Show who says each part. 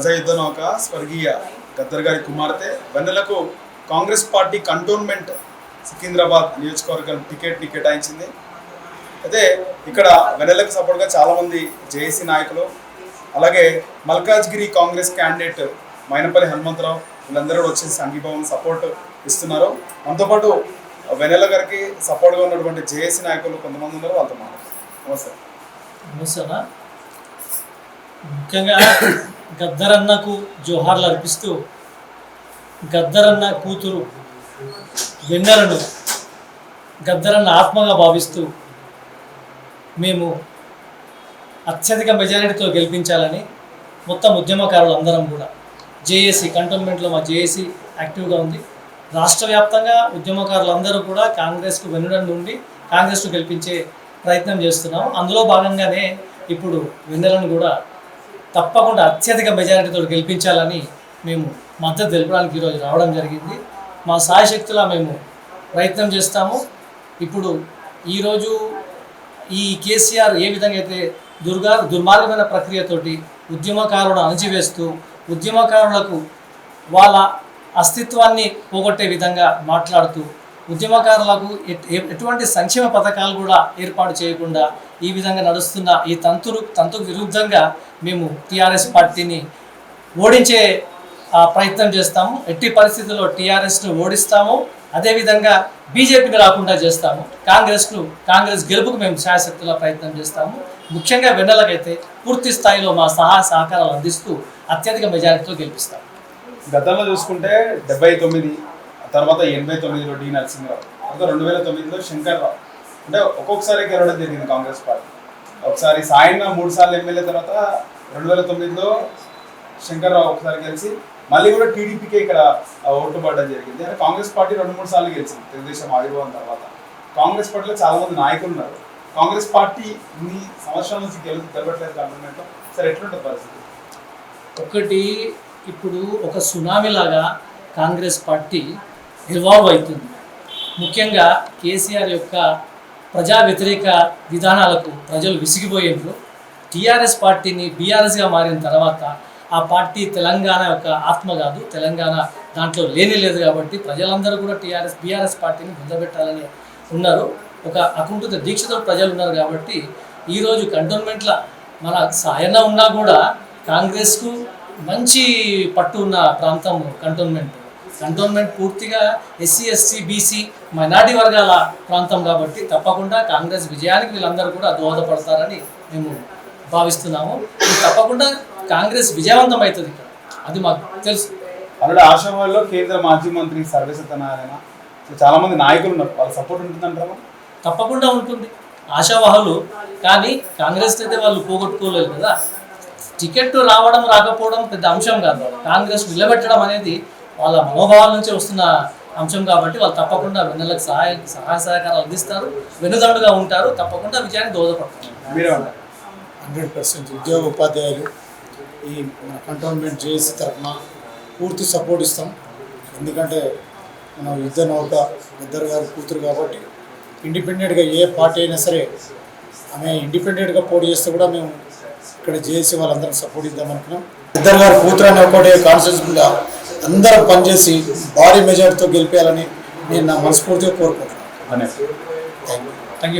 Speaker 1: ప్రజాయుద్ధ నౌక స్వర్గీయ గద్దర్ గారి కుమార్తె. వెన్నెలకు కాంగ్రెస్ పార్టీ కంటోన్మెంట్ సికింద్రాబాద్ నియోజకవర్గం టికెట్ని కేటాయించింది. అయితే ఇక్కడ వెన్నెలకు సపోర్ట్గా చాలామంది జేఏసీ నాయకులు అలాగే మల్కాజ్గిరి కాంగ్రెస్ క్యాండిడేట్ మైనపల్లి హనుమంతరావు వీళ్ళందరూ కూడా వచ్చి సంఘీభావం సపోర్ట్ ఇస్తున్నారు. మనతో పాటు వెన్నెల గారికి సపోర్ట్గా ఉన్నటువంటి జేఏసీ నాయకులు కొంతమంది ఉన్నారు వాళ్ళతో మాట్లాడుతారు నమస్తే.
Speaker 2: నమస్తే ముఖ్యంగా గద్దరన్నకు జోహార్లు అర్పిస్తూ గద్దరన్న కూతురు వెన్నెలను గద్దరన్న ఆత్మగా భావిస్తూ మేము అత్యధిక మెజారిటీతో గెలిపించాలని మొత్తం ఉద్యమకారులు అందరం కూడా. జేఏసీ కంటోన్మెంట్లో మా జేఏసీ యాక్టివ్గా ఉంది. రాష్ట్ర వ్యాప్తంగా ఉద్యమకారులు అందరూ కూడా కాంగ్రెస్కు వెన్నుడని నుండి కాంగ్రెస్ను గెలిపించే ప్రయత్నం చేస్తున్నాం అందులో భాగంగానే ఇప్పుడు వెన్నెలను కూడా తప్పకుండా అత్యధిక మెజారిటీతో గెలిపించాలని మేము మద్దతు తెలపడానికి ఈరోజు రావడం జరిగింది. మా సాయశక్తులా మేము ప్రయత్నం చేస్తాము. ఇప్పుడు ఈరోజు ఈ కేసీఆర్ ఏ విధంగా అయితే దుర్గా దుర్మార్గమైన ప్రక్రియతోటి ఉద్యమకారులను అణచివేస్తూ ఉద్యమకారులకు వాళ్ళ అస్తిత్వాన్ని పోగొట్టే విధంగా మాట్లాడుతూ ఉద్యమకారులకు ఎట్- ఎ- ఎటువంటి సంక్షేమ పథకాలు కూడా ఏర్పాటు చేయకుండా ఈ విధంగా నడుస్తున్న ఈ తంతురు తంతుకు విరుద్ధంగా మేము టీఆర్ఎస్ పార్టీని ఓడించే ప్రయత్నం చేస్తాము. ఎట్టి పరిస్థితుల్లో టీఆర్ఎస్ను ఓడిస్తాము. అదేవిధంగా బీజేపీని రాకుండా చేస్తాము. కాంగ్రెస్ను కాంగ్రెస్ గెలుపుకు మేము శాయశక్తుల ప్రయత్నం చేస్తాము. ముఖ్యంగా వెన్నెలకైతే పూర్తి స్థాయిలో మా సహాయ సహకారాలు అందిస్తూ అత్యధిక మెజారిటీతో గెలిపిస్తాము.
Speaker 1: గతంలో చూసుకుంటే డెబ్బై తొమ్మిది తర్వాత ఎనభై తొమ్మిదిలో డి నరసింహరావు తర్వాత రెండు వేల తొమ్మిదిలో శంకర్రావు. అంటే ఒక్కొక్కసారి గెలవడం జరిగింది కాంగ్రెస్ పార్టీ. ఒకసారి సాయన్న మూడు సార్లు ఎమ్మెల్యే తర్వాత రెండు వేల తొమ్మిదిలో శంకర్రావు ఒకసారి గెలిచి మళ్ళీ కూడా టీడీపీకి ఇక్కడ ఓటు పడడం జరిగింది. అంటే కాంగ్రెస్ పార్టీ రెండు మూడు సార్లు గెలిచింది తెలుగుదేశం ఆవిర్భావం తర్వాత. కాంగ్రెస్ పార్టీలో చాలా మంది నాయకులు ఉన్నారు. కాంగ్రెస్ పార్టీ ఇన్ని సంవత్సరాల నుంచి గెలు గెలవట్లేదు గవర్నమెంట్ సరే ఎట్లుంటుంది పరిస్థితి?
Speaker 2: ఒకటి ఇప్పుడు ఒక సునామీ లాగా కాంగ్రెస్ పార్టీ రివాల్వ్ అవుతుంది. ముఖ్యంగా కేసీఆర్ యొక్క ప్రజా వ్యతిరేక విధానాలకు ప్రజలు విసిగిపోయేందుకు టీఆర్ఎస్ పార్టీని బీఆర్ఎస్గా మారిన తర్వాత ఆ పార్టీ తెలంగాణ యొక్క ఆత్మ కాదు తెలంగాణ దాంట్లో లేని లేదు కాబట్టి ప్రజలందరూ కూడా టీఆర్ఎస్ బీఆర్ఎస్ పార్టీని బుద్ధపెట్టాలని ఉన్నారు. ఒక అకుంఠిత దీక్షతో ప్రజలు ఉన్నారు కాబట్టి ఈరోజు కంటోన్మెంట్ల మన సాయన్న ఉన్నా కూడా కాంగ్రెస్కు మంచి పట్టు ఉన్న ప్రాంతం కంటోన్మెంట్. కంటోన్మెంట్ పూర్తిగా ఎస్సీ ఎస్సీ బీసీ మైనార్టీ వర్గాల ప్రాంతం కాబట్టి తప్పకుండా కాంగ్రెస్ విజయానికి వీళ్ళందరూ కూడా దోహదపడతారని మేము భావిస్తున్నాము. తప్పకుండా కాంగ్రెస్ విజయవంతం అవుతుంది ఇక్కడ. అది మాకు తెలుసు.
Speaker 1: ఆల్రెడీ ఆశావాళ్ళలో కేంద్ర మాజీ మంత్రి సర్వేసత్యనారాయణ సో చాలా మంది నాయకులు ఉన్నారు. వాళ్ళ సపోర్ట్ ఉంటుందంటారా?
Speaker 2: తప్పకుండా ఉంటుంది. ఆశావాహులు. కానీ కాంగ్రెస్ అయితే వాళ్ళు పోగొట్టుకోలేదు కదా. టికెట్ రావడం రాకపోవడం పెద్ద అంశం కాదు. కాంగ్రెస్ నిలబెట్టడం అనేది వాళ్ళ మనోభావాల నుంచి వస్తున్న అంశం కాబట్టి వాళ్ళు తప్పకుండా వెన్నెలకు సహాయ సహాయ సహకారాలు అందిస్తారు. వెనుదండుగా ఉంటారు. తప్పకుండా
Speaker 1: మీరే ఉన్నారు.
Speaker 3: హండ్రెడ్ పర్సెంట్ ఉద్యోగ ఉపాధ్యాయులు ఈ మన కంటోన్మెంట్ జేఏసీ తరఫున పూర్తి సపోర్ట్ ఇస్తాం. ఎందుకంటే మన యుద్ధ నౌక ఇద్దరు గారి కూతురు కాబట్టి ఇండిపెండెంట్గా ఏ పార్టీ అయినా సరే ఆమె ఇండిపెండెంట్గా పోటీ చేస్తే కూడా మేము ఇక్కడ జేఏసీ వాళ్ళందరం సపోర్ట్ ఇద్దాం అనుకున్నాం. ఇద్దరు గారి కూతురు అనే ఒకటే కాన్షియస్ మీద అందరం పనిచేసి భారీ మెజార్టీతో గెలిపేయాలని నేను నా మనస్ఫూర్తిగా కోరుకుంటున్నాను.
Speaker 2: Thank you